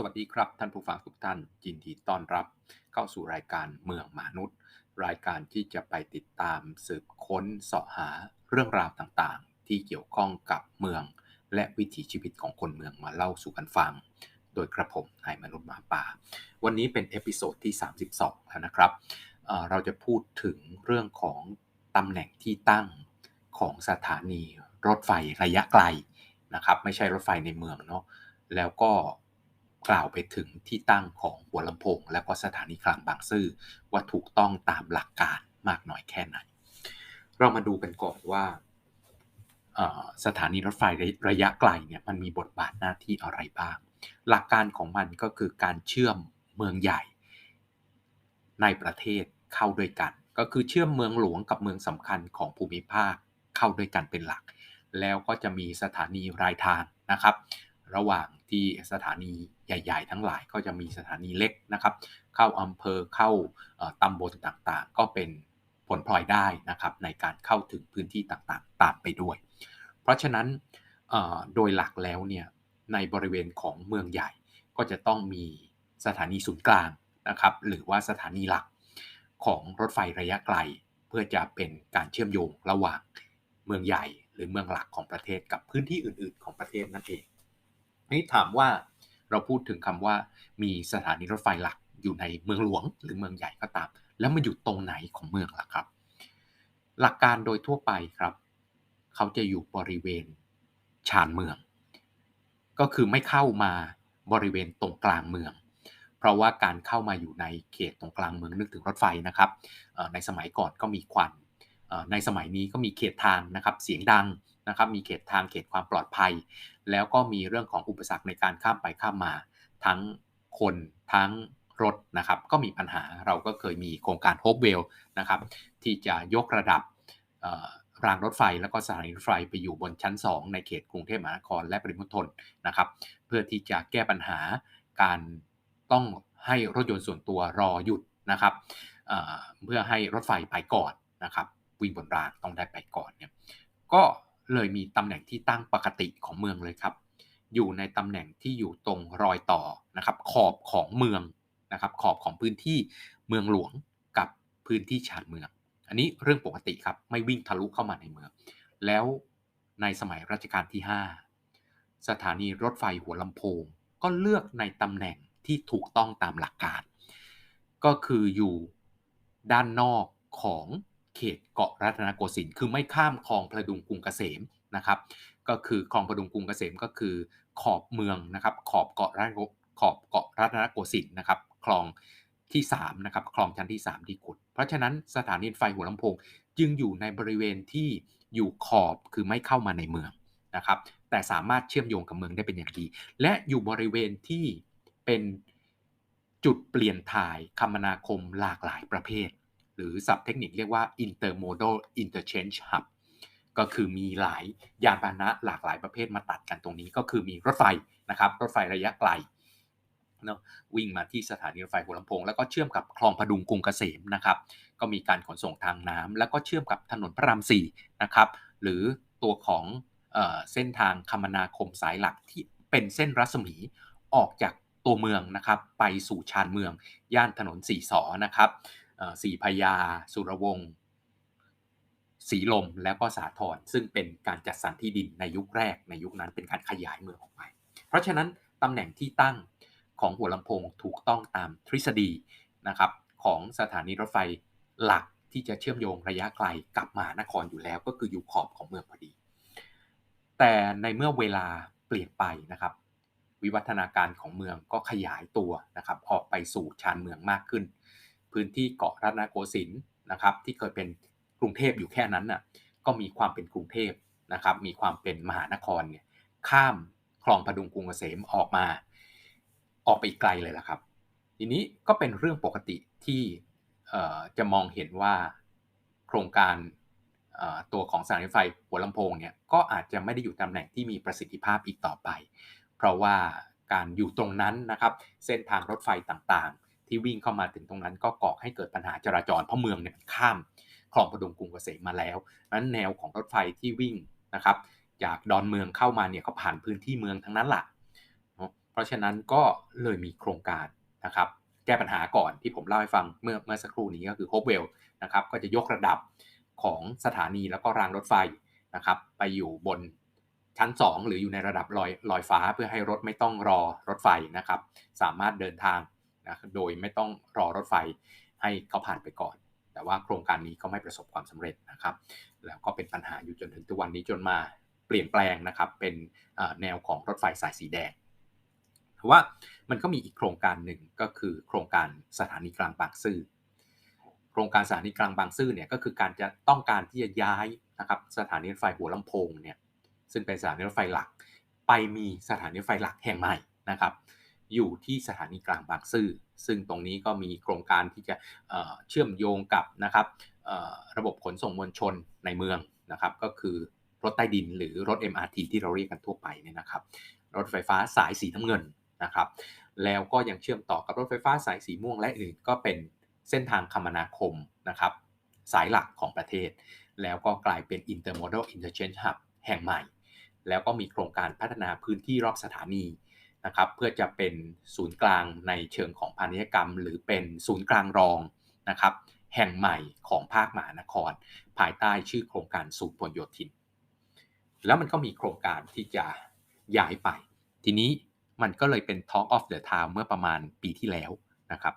สวัสดีครับท่านผู้ฟังทุกท่านยินดีต้อนรับ เข้าสู่รายการเมืองมนุษย์ รายการที่จะไปติดตามสืบค้นสาะหาเรื่องราวต่างๆ ที่เกี่ยวข้องกับเมือง และวิถีชีวิตของคนเมืองมาเล่าสู่กันฟัง โดยกระผมนายมนุษย์หมาป่า วันนี้เป็นเอพิโซดที่ 32 แล้วนะครับเเราจะพูดถึงเรื่องของตำแหน่งที่ตั้งของสถานีรถไฟระยะไกลนะครับ ไม่ใช่รถไฟในเมืองเนาะแล้วก็ กล่าวไปถึงที่ตั้งของหัวลำโพง และก็สถานีกลางบางซื่อว่าถูกต้องตามหลักการมากน้อยแค่ไหน เรามาดูกันก่อนว่าสถานีรถไฟระยะไกลเนี่ยมันมีบทบาทหน้าที่อะไรบ้าง หลักการของมันก็คือการเชื่อมเมืองใหญ่ ในประเทศเข้าด้วยกัน ก็คือเชื่อมเมืองหลวงกับเมืองสำคัญของภูมิภาคเข้าด้วยกันเป็นหลัก แล้วก็จะมีสถานีรายทางนะครับ ระหว่าง ที่สถานีใหญ่ๆ ทั้งหลายก็จะมีสถานีเล็กนะครับ เข้าอำเภอเข้าตำบลต่างๆ ก็เป็นผลพลอยได้นะครับในการเข้าถึงพื้นที่ต่างๆ ตามไปด้วย เพราะฉะนั้นโดยหลักแล้วเนี่ยในบริเวณของเมืองใหญ่ก็จะต้องมีสถานีศูนย์กลางนะครับ หรือว่าสถานีหลักของรถไฟระยะไกล เพื่อจะเป็นการเชื่อมโยงระหว่างเมืองใหญ่ หรือเมืองหลักของประเทศกับพื้นที่อื่น ๆ ของประเทศนั่นเอง นี่ถามว่าเราพูดถึงคำว่ามีสถานีรถไฟหลักอยู่ในเมืองหลวงหรือเมืองใหญ่ก็ตาม แล้วมันอยู่ตรงไหนของเมืองล่ะครับ หลักการโดยทั่วไปครับ เขาจะอยู่บริเวณชานเมือง ก็คือไม่เข้ามาบริเวณตรงกลางเมือง เพราะว่าการเข้ามาอยู่ในเขตตรงกลางเมืองนึกถึงรถไฟนะครับในสมัยก่อนก็มีควันในสมัยนี้ก็มีเขตทางนะครับ เสียงดัง นะครับมีเขตทางเขตความปลอดภัย แล้วก็มีเรื่องของอุปสรรคในการข้ามไปข้ามมา ทั้งคนทั้งรถนะครับก็มีปัญหาเราก็เคยมีโครงการโฮปเวลนะครับที่จะยกระดับรางรถไฟแล้วก็สถานีรถไฟไปอยู่บนชั้น 2 ในเขตกรุงเทพมหานครและปริมณฑลนะครับเพื่อที่จะแก้ปัญหาการต้องให้รถยนต์ส่วนตัวรอหยุดนะครับเพื่อให้รถไฟไปก่อนนะครับวิ่งบนรางต้องได้ไปก่อนเนี่ยก็ เลยมีตำแหน่งที่ตั้งปกติของเมืองเลยครับ อยู่ในตำแหน่งที่อยู่ตรงรอยต่อนะครับ ขอบของเมืองนะครับ ขอบของพื้นที่เมืองหลวงกับพื้นที่ชานเมือง อันนี้เรื่องปกติครับ ไม่วิ่งทะลุเข้ามาในเมือง แล้วในสมัยรัชกาลที่ 5 สถานีรถไฟหัวลำโพง ก็เลือกในตำแหน่งที่ถูกต้องตามหลักการ ก็คืออยู่ด้านนอกของ เขตเกาะรัตนโกสินทร์คือไม่ข้ามคลองพระดุงกรุงเกษมนะครับก็คือคลองพระดุงกรุงเกษมก็คือขอบเมืองนะครับขอบเกาะรัตนขอบเกาะรัตนโกสินทร์นะครับคลองที่3นะครับคลองชั้นที่ 3 ที่ขุด เพราะฉะนั้นสถานีไฟหัวลำโพงจึงอยู่ในบริเวณที่อยู่ขอบคือไม่เข้ามาในเมืองนะครับแต่สามารถเชื่อมโยงกับเมืองได้เป็นอย่างดี และอยู่บริเวณที่เป็นจุดเปลี่ยนถ่ายคมนาคมหลากหลายประเภท หรือศัพท์เทคนิคเรียกว่า intermodal interchange hub ก็คือมีหลายยานพาหนะหลากหลายประเภทมาตัดกันตรงนี้ก็คือมีรถไฟนะครับรถไฟระยะไกลเนาะวิ่งมาที่สถานีรถไฟหัวลำโพงแล้วก็เชื่อมกับคลองพดุงกรุงเกษมนะครับก็มีการขนส่งทางน้ำแล้วก็เชื่อมกับถนนพระรามสี่นะครับหรือตัวของเส้นทางคมนาคมสายหลักที่เป็นเส้นรัศมีออกจากตัวเมืองนะครับไปสู่ชานเมือง ย่านถนนสี่สอนะครับ สีพยา สุรวงศ์สีลมแล้วก็สาทรซึ่งเป็นการจัดสรรที่ดินในยุคแรกในยุคนั้นเป็นการขยายเมืองออกไป เพราะฉะนั้นตำแหน่งที่ตั้งของหัวลำโพงถูกต้องตามทฤษฎีนะครับของสถานีรถไฟหลักที่จะเชื่อมโยงระยะไกลกับมหานครอยู่แล้ว ก็คืออยู่ขอบของเมืองพอดี แต่ในเมื่อเวลาเปลี่ยนไปนะครับ วิวัฒนาการของเมืองก็ขยายตัวนะครับออกไปสู่ชานเมืองมากขึ้น พื้นที่เกาะรัตนโกสินทร์นะครับที่เคยเป็นกรุงเทพอยู่แค่นั้นน่ะก็มีความเป็นกรุงเทพนะครับมีความเป็นมหานครเนี่ยข้ามคลองพดุงกรุงเกษมออกมา ออกไปไกลเลยละครับ ทีนี้ก็เป็นเรื่องปกติที่จะมองเห็นว่าโครงการตัวของสถานีไฟหัวลำโพงเนี่ยก็อาจจะไม่ได้อยู่ตำแหน่งที่มีประสิทธิภาพอีกต่อไป เพราะว่าการอยู่ตรงนั้นนะครับ เส้นทางรถไฟต่างๆ ที่วิ่งเข้ามาถึงตรงนั้นก็ก่อให้เกิดปัญหาจราจรเพราะเมืองเนี่ยข้ามคลองประดุงกรุงเกษมมาแล้วนั้นแนวของรถไฟที่วิ่งนะครับจากดอนเมืองเข้ามาเนี่ยก็ผ่านพื้นที่เมืองทั้งนั้นแหละเพราะฉะนั้นก็เลยมีโครงการนะครับแก้ปัญหาก่อนที่ผมเล่าให้ฟังเมื่อเมื่อสักครู่นี้ก็คือโฮปเวลนะครับก็จะยกระดับของสถานีแล้วก็รางรถไฟนะครับไปอยู่บนชั้น 2 หรืออยู่ในระดับลอยลอยฟ้าเพื่อให้รถไม่ต้องรอรถไฟนะครับสามารถเดินทาง นะโดยไม่ต้องรอรถไฟให้เขาผ่านไปก่อน แต่ว่าโครงการนี้ก็ไม่ประสบความสำเร็จนะครับ แล้วก็เป็นปัญหาอยู่จนถึงทุกวันนี้จนมาเปลี่ยนแปลงนะครับเป็นแนวของรถไฟสายสีแดงแต่ว่ามันก็มีอีกโครงการหนึ่งก็คือโครงการสถานีกลางบางซื่อโครงการสถานีกลางบางซื่อเนี่ยก็คือการจะต้องการที่จะย้ายนะครับสถานีรถไฟหัวลำโพงเนี่ยซึ่งเป็นสถานีรถไฟหลัก ไปมีสถานีรถไฟหลักแห่งใหม่นะครับ อยู่ที่สถานีกลางบางซื่อ ซึ่งตรงนี้ก็มีโครงการที่จะเชื่อมโยงกับนะครับระบบขนส่งมวลชนในเมืองนะครับ ก็คือรถใต้ดินหรือรถ MRT ที่เราเรียกกันทั่วไปเนี่ยนะครับ รถไฟฟ้าสายสีน้ำเงินนะครับ แล้วก็ยังเชื่อมต่อกับรถไฟฟ้าสายสีม่วงและอื่นก็เป็นเส้นทางคมนาคมนะครับ สายหลักของประเทศ แล้วก็กลายเป็น Intermodal Interchange Hub แห่งใหม่ แล้วก็มีโครงการพัฒนาพื้นที่รอบสถานี นะครับเพื่อจะเป็นศูนย์กลางในเชิงของพาณิชยกรรม หรือเป็นศูนย์กลางรองนะครับแห่งใหม่ของภาคมหานคร ภายใต้ชื่อโครงการศูนย์พลโยธิน แล้วมันก็มีโครงการที่จะย้ายไป ทีนี้มันก็เลยเป็น Talk of the Town เมื่อประมาณปีที่แล้วนะครับ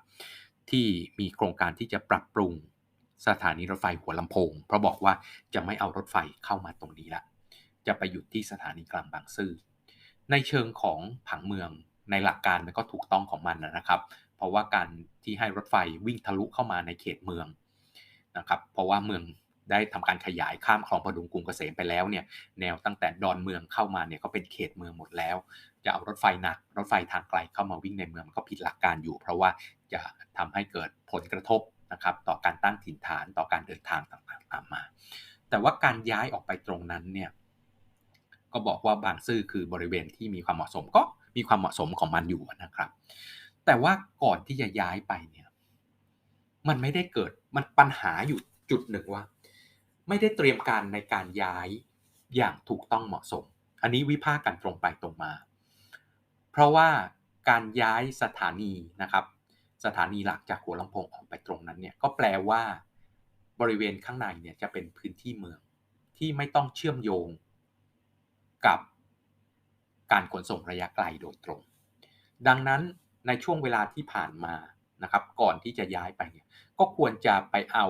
ที่มีโครงการที่จะปรับปรุงสถานีรถไฟหัวลำโพง เพราะบอกว่าจะไม่เอารถไฟเข้ามาตรงนี้ละ จะไปหยุดที่สถานีกลางบางซื่อ ในเชิงของผังเมืองในหลักการมันก็ถูกต้องของมันนะครับ เพราะว่าการที่ให้รถไฟวิ่งทะลุเข้ามาในเขตเมืองนะครับ เพราะว่าเมืองได้ทำการขยายข้ามคลองพดุงกรุงเกษมไปแล้วเนี่ยแนวตั้งแต่ดอนเมืองเข้ามาเนี่ยก็เป็นเขตเมืองหมดแล้ว จะเอารถไฟหนัก รถไฟทางไกลเข้ามาวิ่งในเมืองมันก็ผิดหลักการอยู่ เพราะว่าจะทำให้เกิดผลกระทบนะครับต่อการตั้งถิ่นฐานต่อการเดินทางต่างๆตามมา แต่ว่าการย้ายออกไปตรงนั้นเนี่ย ก็บอกว่าบางซื่อคือบริเวณที่มีความเหมาะสมก็มีความเหมาะสมของมันอยู่นะครับ แต่ว่าก่อนที่จะย้ายไปเนี่ย มันไม่ได้เกิดมันปัญหาอยู่จุดหนึ่งว่า ไม่ได้เตรียมการในการย้ายอย่างถูกต้องเหมาะสม อันนี้วิพากษ์กันตรงไปตรงมา เพราะว่าการย้ายสถานีนะครับ สถานีหลักจากหัวลำโพงออกไปตรงนั้นเนี่ยก็แปลว่า บริเวณข้างในเนี่ยจะเป็นพื้นที่เมืองที่ไม่ต้องเชื่อมโยง กับการขนส่งระยะไกลโดยตรง ดังนั้นในช่วงเวลาที่ผ่านมานะครับก่อนที่จะย้ายไปเนี่ยก็ควรจะไปเอา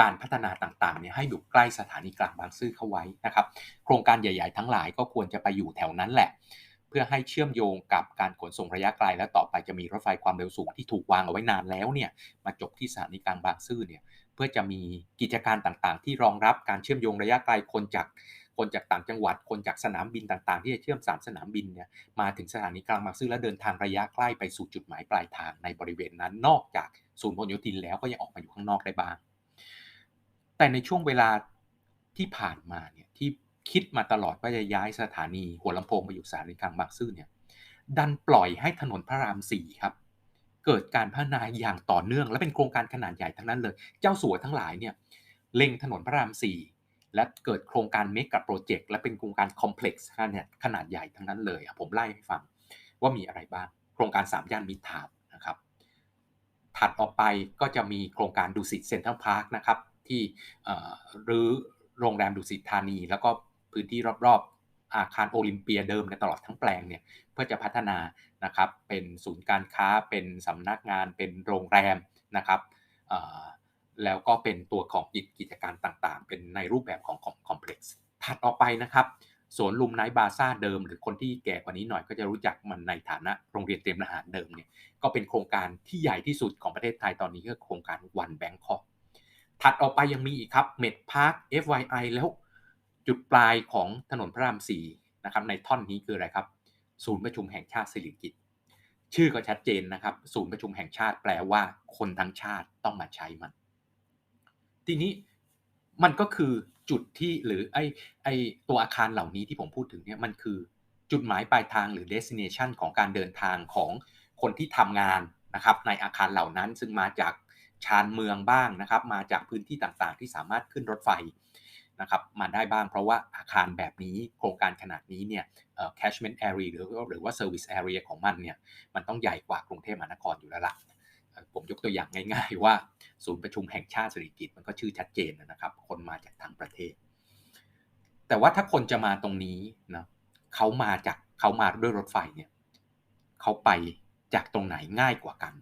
การพัฒนาต่างๆเนี่ยให้อยู่ใกล้สถานีกลางบางซื่อเข้าไว้นะครับ โครงการใหญ่ๆทั้งหลายก็ควรจะไปอยู่แถวนั้นแหละ เพื่อให้เชื่อมโยงกับการขนส่งระยะไกล และต่อไปจะมีรถไฟความเร็วสูงที่ถูกวางเอาไว้นานแล้วเนี่ยมาจบที่สถานีกลางบางซื่อเนี่ยเพื่อจะมีกิจการต่างๆ ที่รองรับการเชื่อมโยงระยะไกลคนจาก คนจากต่างจังหวัด คนจากสนามบินต่างๆ ที่จะเชื่อมสามสนามบินเนี่ยมาถึงสถานีกลางบางซื่อและเดินทางระยะใกล้ไปสู่จุดหมายปลายทางในบริเวณนั้น นอกจากศูนย์พหลโยธินแล้วก็ยังออกมาอยู่ข้างนอกได้บ้าง แต่ในช่วงเวลาที่ผ่านมาเนี่ยที่คิดมาตลอดว่าจะย้ายสถานีหัวลำโพงไปอยู่สถานีกลางบางซื่อเนี่ยดันปล่อยให้ถนนพระรามสี่ครับ เกิดการพัฒนาอย่างต่อเนื่อง และเป็นโครงการขนาดใหญ่ทั้งนั้นเลย เจ้าสัวทั้งหลายเนี่ยเล็งถนนพระรามสี่ และเกิดโครงการเมกะโปรเจกต์และเป็นโครงการคอมเพล็กซ์ขนาดใหญ่ทั้งนั้นเลยผมไล่ให้ฟังว่ามีอะไรบ้าง โครงการ 3 ย่านมิตรทาวนะครับ ถัดออกไปก็จะมีโครงการดูสิตเซ็นทรัลพาร์คนะครับ ที่รื้อโรงแรมดุสิตธานี แล้วก็พื้นที่รอบๆ อาคารโอลิมเปียเดิมในตลอดทั้งแปลงเนี่ยเพื่อจะพัฒนานะครับเป็นศูนย์การค้าเป็นสำนักงานเป็นโรงแรมนะครับ แล้วก็เป็นตัวของกิจการต่างๆ เป็นในรูปแบบของคอมเพล็กซ์ถัดออกไปนะครับสวนลุมไนท์บาซ่าเดิม หรือคนที่แก่กว่านี้หน่อยก็จะรู้จักมันในฐานะโรงเรียนเตรียมทหารเดิมเนี่ยก็เป็นโครงการที่ใหญ่ที่สุดของประเทศไทยตอนนี้ก็โครงการวันแบงคอกถัดออกไปยังมีอีกครับเมดพาร์ค FYI แล้วจุดปลายของถนนพระรามสี่นะครับในท่อนนี้คืออะไรครับ ศูนย์ประชุมแห่งชาติสิริกิตชื่อก็ชัดเจนนะครับ ศูนย์ประชุมแห่งชาติแปลว่าคนทั้งชาติต้องมาใช้มัน ทีนี้มันก็คือจุดที่หรือไอไอตัวอาคารเหล่านี้ที่ผมพูดถึงเนี่ยมันคือจุดหมายปลายทางหรือ destination ของการเดินทางของคนที่ทำงานนะครับในอาคารเหล่านั้นซึ่งมาจากชานเมืองบ้างนะครับ มาจากพื้นที่ต่างๆ ที่สามารถขึ้นรถไฟนะครับมาได้บ้างเพราะว่าอาคารแบบนี้โครงการขนาดนี้เนี่ย catchment area หรือหรือว่า service area ของมันเนี่ยมันต้องใหญ่กว่ากรุงเทพมหานครอยู่แล้วล่ะ ผมยกตัวอย่างง่าย ๆ ว่า ศูนย์ประชุมแห่งชาติสิริกิตมันก็ชื่อชัดเจนนะครับ คนมาจากทั้งประเทศ แต่ว่าถ้าคนจะมาตรงนี้นะเขามาจากเขามาด้วยรถไฟเนี่ยเขาไปจากตรงไหนง่ายกว่ากัน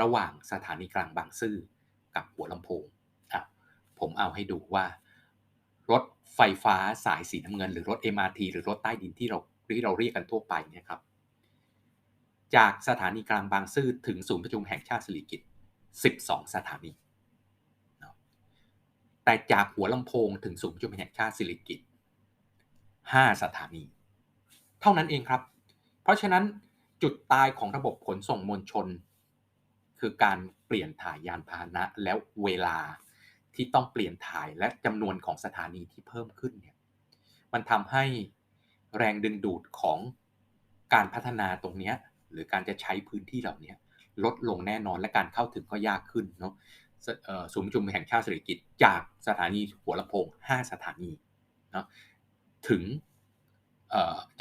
ระหว่างสถานีกลางบางซื่อกับหัวลำโพงอะผมเอาให้ดูว่ารถไฟฟ้าสายสีน้ำเงิน หรือรถ MRT หรือรถใต้ดินที่เราที่เราเรียกกันทั่วไปเนี่ยครับ จากสถานีกลางบางซื่อถึงศูนย์ประชุมแห่งชาติสิริกิติ์12 สถานี แต่จากหัวลำโพงถึงศูนย์ประชุมแห่งชาติสิริกิติ์5สถานี เท่านั้นเองครับ เพราะฉะนั้นจุดตายของระบบขนส่งมวลชน คือการเปลี่ยนถ่ายยานพาหนะแล้วเวลาที่ต้องเปลี่ยนถ่ายและจำนวนของสถานีที่เพิ่มขึ้นเนี่ยมันทำให้แรงดึงดูดของการพัฒนาตรงนี้ หรือการจะใช้พื้นที่เหล่านี้ลดลงแน่นอนและการเข้าถึงก็ยากขึ้นเนาะศูนย์ประชุมแห่งชาติเศรษฐกิจจากสถานีหัวลำโพง 5 สถานีเนาะถึง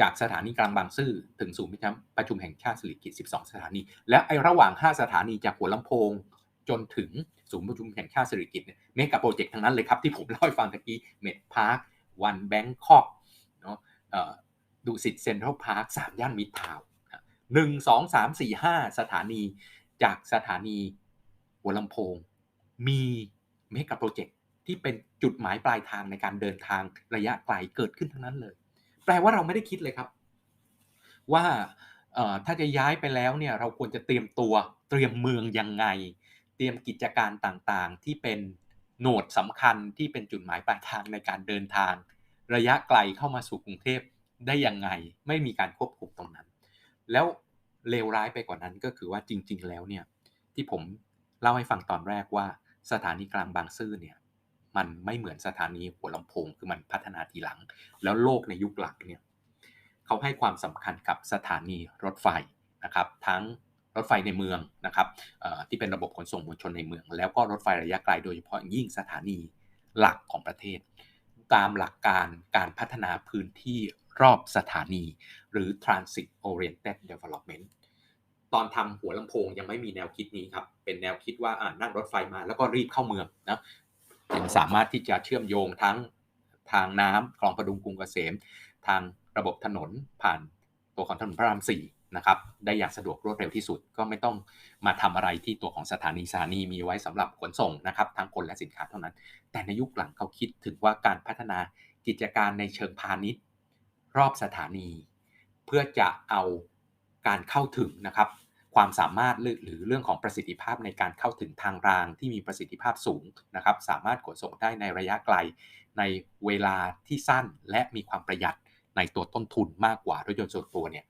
จากสถานีกลางบางซื่อถึงศูนย์ประชุมแห่งชาติสิริกิติ์12 สถานี และไอระหว่าง 5 สถานีจากหัวลำโพง จนถึงศูนย์ประชุมแห่งชาติสิริกิติ์เนี่ยเมกะโปรเจกต์ทั้งนั้นเลยครับ ที่ผมเล่าให้ฟังตะกี้เมดพาร์ควันแบงคอกเนาะดูสิตเซ็นทรัลพาร์คสามย่านมิตรทาว หนึ่งสองสามสี่ห้าสถานีจากสถานีหัวลำโพง มีเมกะโปรเจกต์ที่เป็นจุดหมายปลายทางในการเดินทางระยะไกลเกิดขึ้นทั้งนั้นเลย แปลว่าเราไม่ได้คิดเลยครับ ว่าถ้าจะย้ายไปแล้วเนี่ยเราควรจะเตรียมตัวเตรียมเมืองยังไง เตรียมกิจการต่างๆ ที่เป็นโหนดสำคัญที่เป็นจุดหมายปลายทางในการเดินทาง ระยะไกลเข้ามาสู่กรุงเทพได้ยังไง ไม่มีการควบคุมตรงนั้น แล้วเลวร้ายไปกว่านั้นก็คือว่าจริง ๆ แล้วเนี่ยที่ผมเล่าให้ฟังตอนแรกว่าสถานีกลางบางซื่อเนี่ยมันไม่เหมือนสถานีหัวลำโพงคือมันพัฒนาทีหลัง แล้วโลกในยุคหลังเนี่ยเขาให้ความสำคัญกับสถานีรถไฟนะครับทั้งรถไฟในเมืองนะครับที่เป็นระบบขนส่งมวลชนในเมือง แล้วก็รถไฟระยะไกลโดยเฉพาะยิ่งสถานีหลักของประเทศ ตามหลักการการพัฒนาพื้นที่ รอบสถานี หรือ transit oriented development ตอนทำหัวลำโพงยังไม่มีแนวคิดนี้ครับ เป็นแนวคิดว่านั่งรถไฟมาแล้วก็รีบเข้าเมืองนะสามารถที่จะเชื่อมโยงทั้งทางน้ำคลองประดุงกรุงเกษม ทางระบบถนนผ่านตัวของถนนพระรามสี่นะครับ ได้อย่างสะดวกรวดเร็วที่สุดก็ไม่ต้องมาทำอะไรที่ตัวของสถานีสถานีมีไว้สำหรับขนส่งนะครับทั้งคนและสินค้าเท่านั้น แต่ในยุคหลังเขาคิดถึงว่าการพัฒนากิจการในเชิงพาณิชย์ รอบสถานี เพื่อจะเอาการเข้าถึงนะครับ ความสามารถหรือเรื่องของประสิทธิภาพในการเข้าถึงทางรางที่มีประสิทธิภาพสูงนะครับ สามารถขนส่งได้ในระยะไกล ในเวลาที่สั้นและมีความประหยัดในตัวต้นทุนมากกว่ารถยนต์ส่วนตัวเนี่ย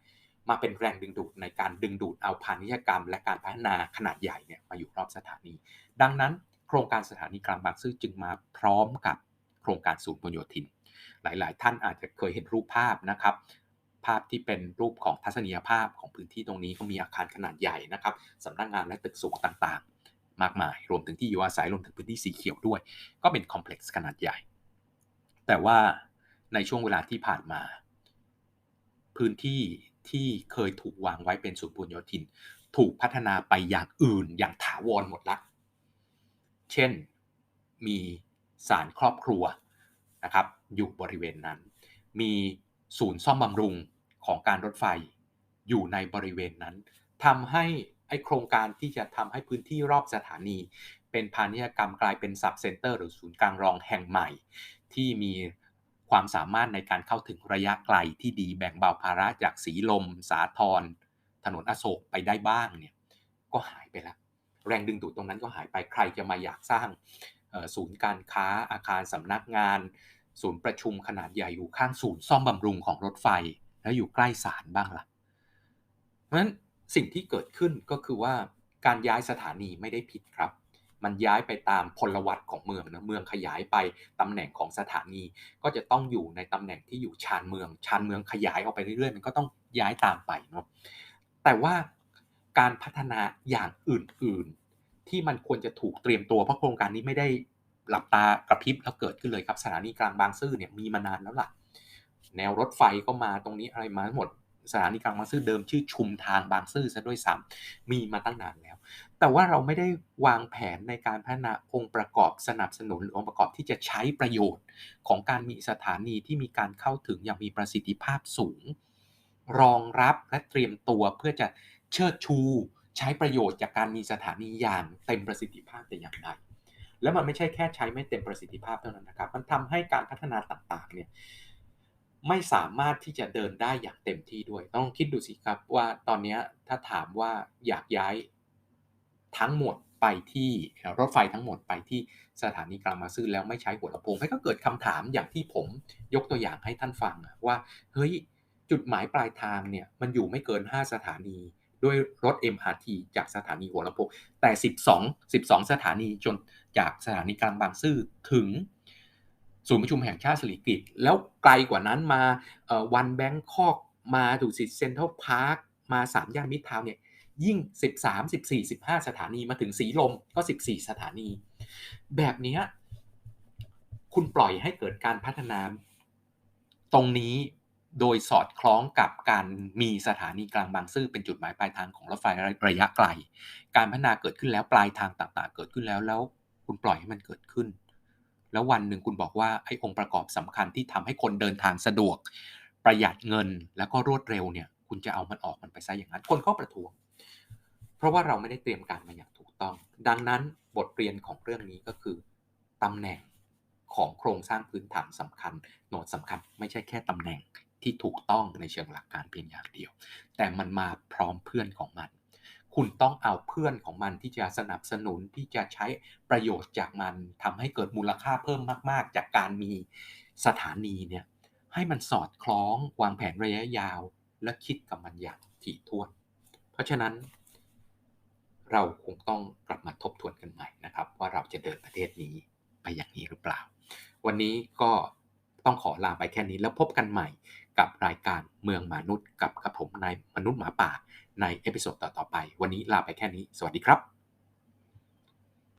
มาเป็นแรงดึงดูดในการดึงดูดเอาพาณิชยกรรม และการพัฒนาขนาดใหญ่เนี่ยมาอยู่รอบสถานี ดังนั้น โครงการสถานีกลางบางซื่อจึงมาพร้อมกับโครงการศูนย์พหลโยธิน หลาย ๆ ท่านอาจจะเคยเห็นรูปภาพนะครับ ภาพที่เป็นรูปของทัศนียภาพของพื้นที่ตรงนี้ก็มีอาคารขนาดใหญ่นะครับสำนักงงานและตึกสูงต่างๆ มากมาย รวมถึงที่อยู่อาศัยรวมถึงพื้นที่สีเขียวด้วย ก็เป็นคอมเพล็กซ์ขนาดใหญ่ แต่ว่าในช่วงเวลาที่ผ่านมา พื้นที่ที่เคยถูกวางไว้เป็นศูนย์บุญโยธิน ถูกพัฒนาไปอย่างอื่นอย่างถาวรหมดละ เช่นมีสารครอบครัวนะครับ อยู่บริเวณนั้น มีศูนย์ซ่อมบำรุงของการรถไฟอยู่ในบริเวณนั้นทำให้ไอโครงการที่จะทำให้พื้นที่รอบสถานี เป็นพาณิชยกรรมกลายเป็นซับเซ็นเตอร์หรือศูนย์กลางรองแห่งใหม่ ที่มีความสามารถในการเข้าถึงระยะไกลที่ดีแบ่งเบาภาระจากสีลม สาทรถนนอโศกไปได้บ้างเนี่ยก็หายไปแล้ว แรงดึงดูดตรงนั้นก็หายไปใครจะมาอยากสร้างศูนย์การค้าอาคารสำนักงาน ศูนย์ประชุมขนาดใหญ่อยู่ข้างศูนย์ซ่อมบำรุงของรถไฟ แล้วอยู่ใกล้ศาลบ้างละ่ะ เพราะฉะนั้นสิ่งที่เกิดขึ้นก็คือว่าการย้ายสถานีไม่ได้ผิดครับ มันย้ายไปตามพลวัตของเมืองนะ เมืองขยายไปตำแหน่งของสถานี ก็จะต้องอยู่ในตำแหน่งที่อยู่ชานเมือง ชานเมืองขยายออกไปเรื่อยๆ มันก็ต้องย้ายตามไปเนาะ แต่ว่าการพัฒนาอย่างอื่นๆ ที่มันควรจะถูกเตรียมตัวเพราะโครงการนี้ไม่ได้ หลับตากระพริบแล้วเกิดขึ้นเลยครับ สถานีกลางบางซื่อเนี่ยมีมานานแล้วล่ะ แนวรถไฟก็มาตรงนี้อะไรมาทั้งหมดสถานีกลางบางซื่อเดิมชื่อชุมทางบางซื่อซะด้วยซ้ำมีมาตั้งนานแล้ว แต่ว่าเราไม่ได้วางแผนในการพัฒนาองค์ประกอบสนับสนุนหรือองค์ประกอบที่จะใช้ประโยชน์ของการมีสถานีที่มีการเข้าถึงอย่างมีประสิทธิภาพสูง รองรับและเตรียมตัวเพื่อจะเชิดชู ใช้ประโยชน์จากการมีสถานีอย่างเต็มประสิทธิภาพแต่อย่างใด แล้วมันไม่ใช่แค่ใช้ไม่เต็มประสิทธิภาพเท่านั้นนะครับ มันทำให้การพัฒนาต่างๆเนี่ยไม่สามารถที่จะเดินได้อย่างเต็มที่ด้วย ต้องคิดดูสิครับว่าตอนนี้ถ้าถามว่าอยากย้ายทั้งหมดไปที่รถไฟทั้งหมดไปที่สถานีกลางมาซื่อแล้วไม่ใช้หัวลำโพงให้ก็เกิดคำถามอย่างที่ผมยกตัวอย่างให้ท่านฟังว่าเฮ้ยจุดหมายปลายทางเนี่ยมันอยู่ไม่เกิน 5 สถานี ด้วยรถ MRT จากสถานีหัวลำโพงแต่ 12 12 สถานีจนจากสถานีกลางบางซื่อถึงศูนย์ประชุมแห่งชาติสิริกิติ์แล้วไกลกว่านั้นมาวันแบงคอกมาดูสิเซ็นทรัลพาร์คมาสามย่านมิตรทาวน์เนี่ยยิ่ง 13 14 15 สถานีมาถึงสีลมก็ 14 สถานี แบบนี้คุณปล่อยให้เกิดการพัฒนา ตรงนี้ โดยสอดคล้องกับการมีสถานีกลางบางซื่อเป็นจุดหมายปลายทางของรถไฟระยะไกล การพัฒนาเกิดขึ้นแล้วปลายทางต่างๆ เกิดขึ้นแล้วแล้วคุณปล่อยให้มันเกิดขึ้น แล้ววันหนึ่งคุณบอกว่าไอ้องค์ประกอบสำคัญที่ทำให้คนเดินทางสะดวก ประหยัดเงินแล้วก็รวดเร็วเนี่ย คุณจะเอามันออกมันไปซะอย่างนั้น คนก็ประท้วง เพราะว่าเราไม่ได้เตรียมการมาอย่างถูกต้อง ดังนั้นบทเรียนของเรื่องนี้ก็คือตำแหน่งของโครงสร้างพื้นฐานสำคัญโหนดสำคัญ ไม่ใช่แค่ตำแหน่ง ที่ถูกต้องในเชิงหลักการเพียงอย่างเดียว แต่มันมาพร้อมเพื่อนของมัน คุณต้องเอาเพื่อนของมันที่จะสนับสนุนที่จะใช้ประโยชน์จากมันทำให้เกิดมูลค่าเพิ่มมาก ๆ จากการมีสถานีเนี่ยให้มันสอดคล้องวางแผนระยะยาว และคิดกับมันอย่างถี่ถ้วน เพราะฉะนั้น เราคงต้องกลับมาทบทวนกันใหม่นะครับ ว่าเราจะเดินประเทศนี้ไปอย่างนี้หรือเปล่า วันนี้ก็ต้องขอลาไปแค่นี้แล้วพบกันใหม่ กับรายการเมืองมนุษย์กับกระผมนายมนุษย์หมาป่าในเอพิโซดต่อๆไป วันนี้ลาไปแค่นี้ สวัสดีครับ